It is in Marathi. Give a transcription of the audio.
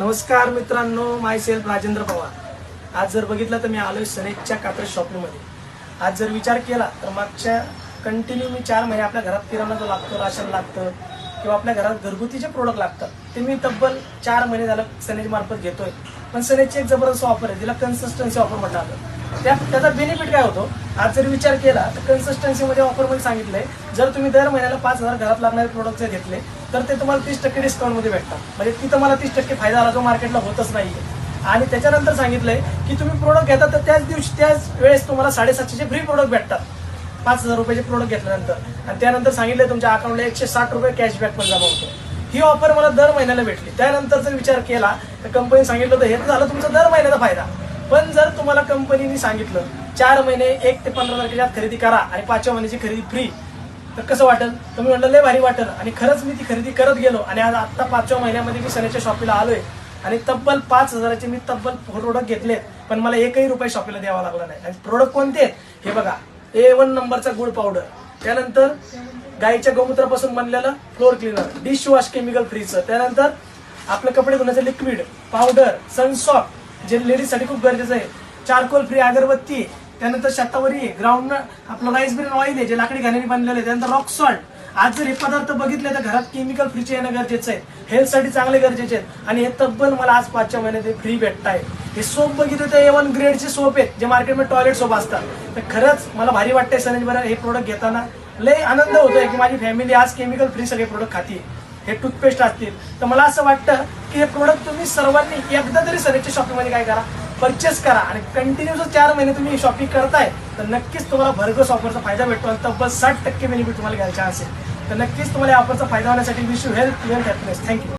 नमस्कार मित्रांनो माय सेल्फ राजेंद्र पवार. आज जर बघितलं तर मी आलोय सनेजच्या कात्र शॉपिंगमध्ये आज जर विचार केला तर मागच्या कंटिन्यू मी चार महिने आपल्या घरात किराणा जो लागतो राशन लागतं किंवा आपल्या घरात घरगुतीचे प्रोडक्ट लागतात ते मी तब्बल चार महिने झालं सनेज मार्फत घेतोय. पण सनेजची एक जबरदस्त ऑफर आहे तिला कन्सिस्टन्सी ऑफर म्हटलं जातं. त्या त्याचा बेनिफिट काय होतो? आज जर विचार केला तर कन्सिस्टन्सीमध्ये ऑफरमध्ये सांगितलंय जर तुम्ही दर महिन्याला पाच हजार घरात लागणारे प्रोडक्ट जर घेतले तर ते तुम्हाला तीस टक्के डिस्काउंटमध्ये भेटतात. म्हणजे तिथं मला तीस टक्के फायदा झाला जो मार्केटला होतच नाहीये. आणि त्याच्यानंतर सांगितलंय की तुम्ही प्रोडक्ट घेता तर त्याच दिवशी त्याच वेळेस तुम्हाला साडेसातशेचे फ्री प्रोडक्ट भेटतात. पाच हजार रुपयाचे प्रोडक्ट घेतल्यानंतर. आणि त्यानंतर सांगितलं तुमच्या अकाउंटला एकशे साठ रुपये कॅशबॅक पण जमा होतो ही ऑफर मला दर महिन्याला भेटली. त्यानंतर जर विचार केला तर कंपनी सांगितलं होतं हे तर झालं तुमचा दर महिन्याचा फायदा. पण जर तुम्हाला कंपनीने सांगितलं चार महिने एक ते पंधरा तारखेच्या खरेदी करा आणि पाचव्या महिन्याची खरेदी फ्री तर कसं वाटेल? तुम्ही म्हटलं लय भारी वाटेल. आणि खरंच मी ती खरेदी करत गेलो आणि आज आत्ता पाचव्या महिन्यामध्ये मी सनेच्या शॉपीला आलोय. आणि तब्बल पाच हजाराचे मी तब्बल प्रोडक्ट घेतलेत पण मला एकही रुपये शॉपीला द्यावा लागला नाही. आणि प्रोडक्ट कोणते आहेत? हे बघा. ए वन नंबरचा गुड पावडर त्यानंतर गाईच्या गोमूत्रापासून बनलेलं floor cleaner dish wash chemical फ्रीचं त्यानंतर आपलं कपडे धुण्याचं लिक्विड पावडर सनसॉफ्ट जे लेडीजसाठी खूप गरजेचं आहे. चारकोल फ्री अगरबत्ती त्यानंतर शतावरी ग्राउंड आपलं राईस ब्रेन ऑइल आहे जे लाकडी घाण्याने बनलेलं आहे. त्यानंतर रॉक सॉल्ट आज जर हे पदार्थ बघितले तर घरात केमिकल फ्रीचे येणं गरजेचं आहे. हेल्थसाठी चांगले गरजेचे आहेत. आणि हे तब्बल मला आज पाचच्या महिन्यात फ्री भेटत आहे हे सोप बघितले तर ए वन ग्रेडचे सोप आहेत जे मार्केटमध्ये टॉयलेट सोप असतात. तर खरंच मला भारी वाटतंय सनेज बरं हे प्रोडक्ट घेताना. लय आनंद होतोय की माझी फॅमिली आज केमिकल फ्री सगळे प्रोडक्ट खाती. हे टूथपेस्ट असतील. तर मला असं वाटतं की हे प्रोडक्ट तुम्ही सर्वांनी एकदा तरी सनेजच्या शॉपिंगमध्ये काय करा परचेस करा आणि कंटिन्यू जर चार महिने तुम्ही शॉपिंग करताय तर नक्कीच तुम्हाला भरघोस ऑफरचा फायदा भेटतो आणि तब्बल साठ टक्के बेनिफिट तुम्हाला घ्यायचा असेल तर नक्कीच तुम्हाला या ऑफरचा फायदा होण्यासाठी wish you health your happiness thank you